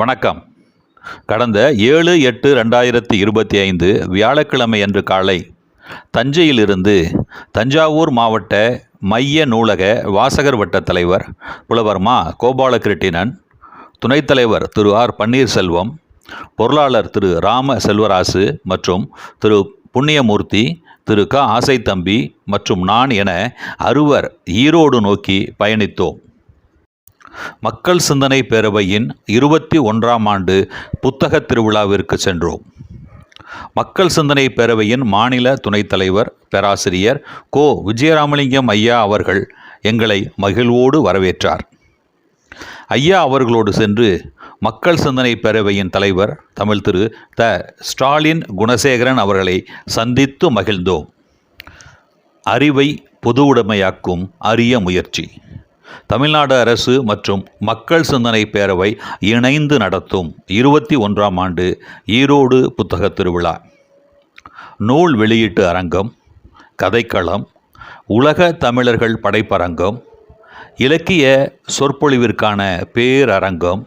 வணக்கம். கடந்த ஏழு எட்டு ரெண்டாயிரத்தி இருபத்தி ஐந்து வியாழக்கிழமை அன்று காலை தஞ்சையிலிருந்து தஞ்சாவூர் மாவட்ட மைய நூலக வாசகர் வட்ட தலைவர் புலவர் மா. கோபாலகிருட்டிணன் துணைத் தலைவர் திரு ஆர். பன்னீர்செல்வம் பொருளாளர் திரு ராம செல்வராசு மற்றும் திரு புண்ணியமூர்த்தி திரு க. ஆசைத்தம்பி மற்றும் நான் என அறுவர் ஈரோடு நோக்கி பயணித்தோம். மக்கள் சிந்தனை பேரவையின் இருபத்தி ஒன்றாம் ஆண்டு புத்தகத் திருவிழாவிற்கு சென்றோம். மக்கள் சிந்தனை பேரவையின் மாநில துணைத் தலைவர் பேராசிரியர் கோ. விஜயராமலிங்கம் ஐயா அவர்கள் எங்களை மகிழ்வோடு வரவேற்றார். ஐயா அவர்களோடு சென்று மக்கள் சிந்தனை பேரவையின் தலைவர் தமிழ் திரு. த. ஸ்டாலின் குணசேகரன் அவர்களை சந்தித்து மகிழ்ந்தோம். அறிவை பொதுவுடைமையாக்கும் அரிய முயற்சி. தமிழ்நாடு அரசு மற்றும் மக்கள் சிந்தனை பேரவை இணைந்து நடத்தும் இருபத்தி ஒன்றாம் ஆண்டு ஈரோடு புத்தக திருவிழா. நூல் வெளியீட்டு அரங்கம் கதைக்களம் உலக தமிழர்கள் படைப்பரங்கம் இலக்கிய சொற்பொழிவிற்கான பேரரங்கம்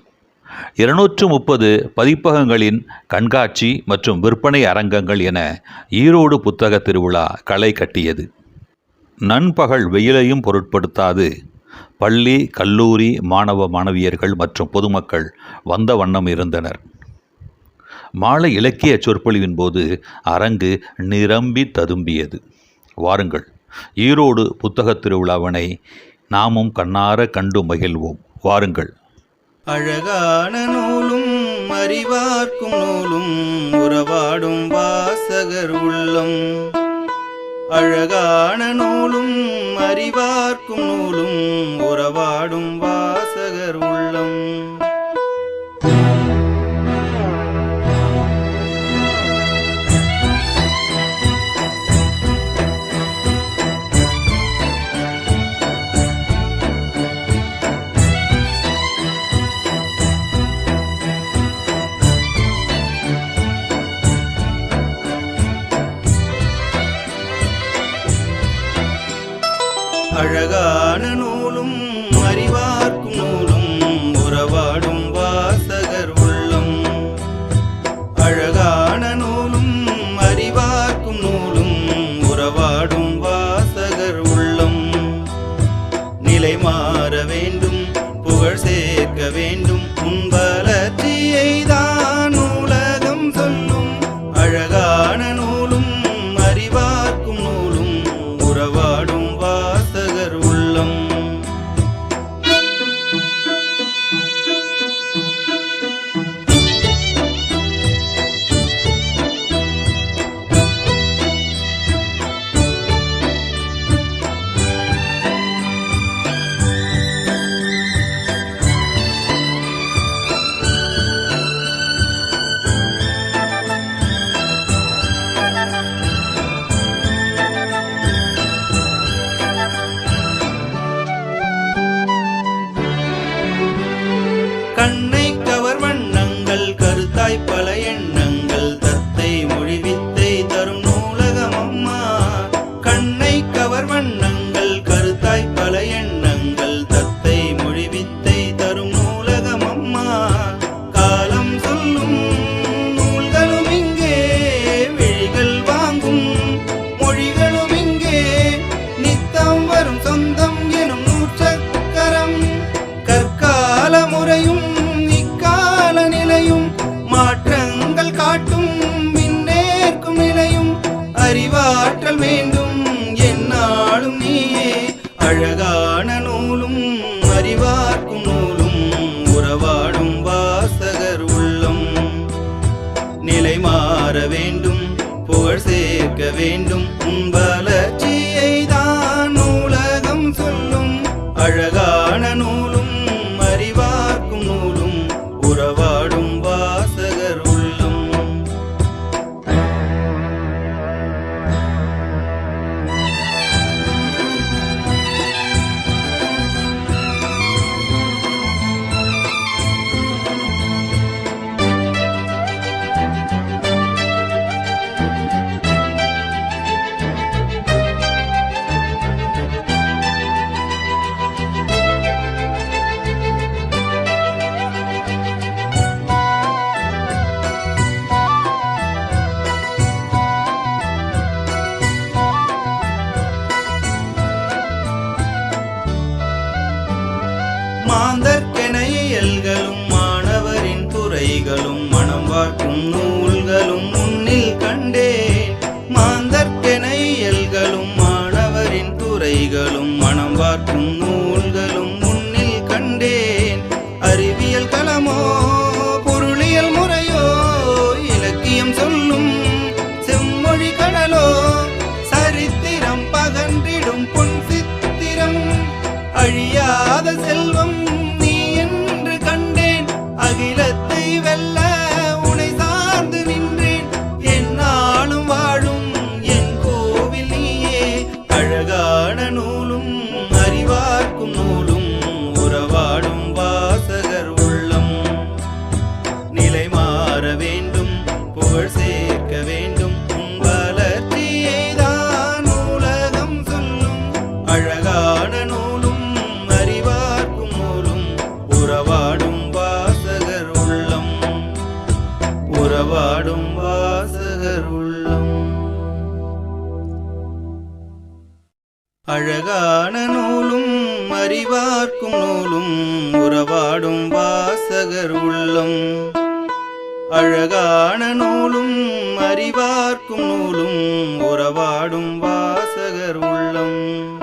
இருநூற்று முப்பது பதிப்பகங்களின் கண்காட்சி மற்றும் விற்பனை அரங்கங்கள் என ஈரோடு புத்தக திருவிழா களை கட்டியது. நண்பகல் வெயிலையும் பொருட்படுத்தாது பள்ளி கல்லூரி மாணவ மாணவியர்கள் மற்றும் பொதுமக்கள் வந்த வண்ணம் இருந்தனர். மாலை இலக்கிய சொற்பொழிவின் போது அரங்கு நிரம்பி ததும்பியது. வாருங்கள் ஈரோடு புத்தகத் திருவிழாவினை நாமும் கண்ணார கண்டு மகிழ்வோம். வாருங்கள். அழகான நூலும் அறிவார்க்கும் நூலும் உறவாடும் வாசகர் உள்ளம். அழகான நூலும் அறிவார்க்கும் நூலும் உறவாடும் வாசகர் உள்ளம். அழகான நூலும் அறிவா என்னாலும் நீயே. அழகான நூலும் அறிவார்க்கும் நூலும் உறவாடும் வாசகர் உள்ளம். நிலை மாற வேண்டும் புகழ் சேர்க்க வேண்டும் உன் மாந்தற்கெனையல்களும் மாணவரின் துறைகளும் மனம் வார்க்கும் நூல்களும் உன் அறிவார்க்கும் நூலும் உறவாடும் வாசகர் உள்ளம்.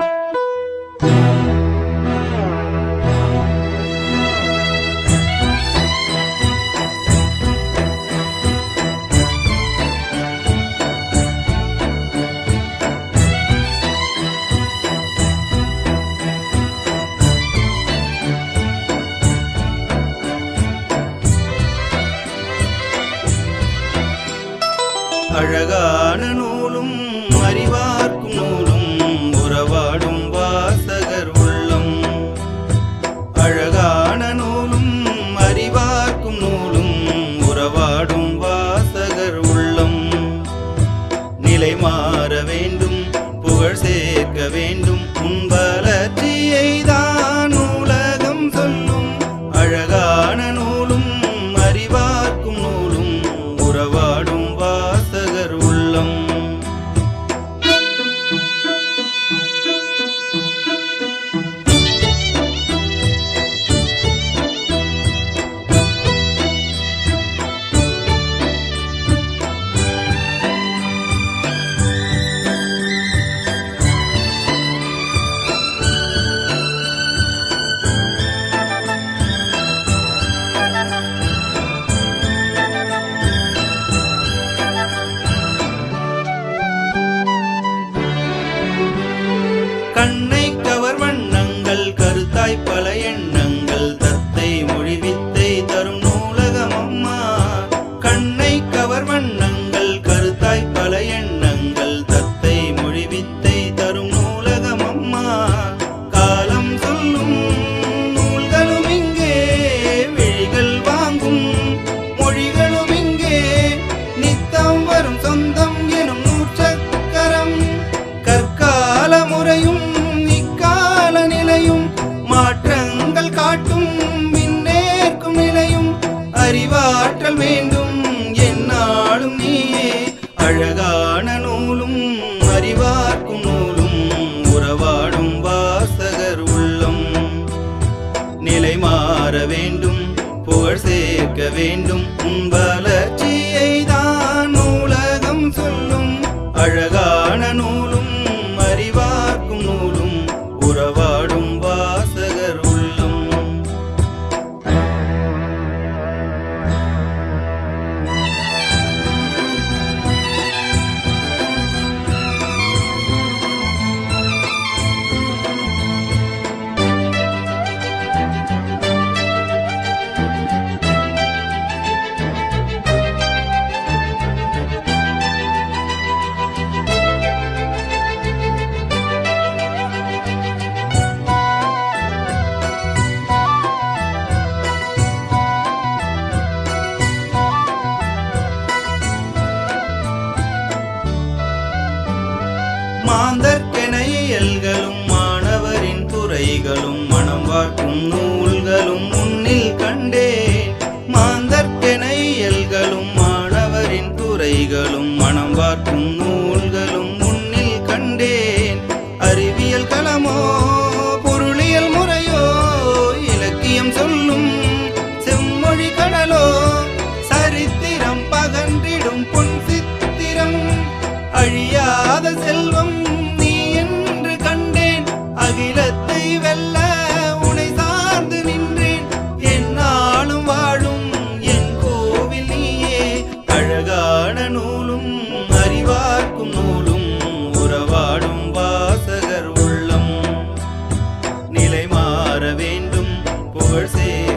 அழகான வேண்டும் உன் வளர்ச்சியை conversei.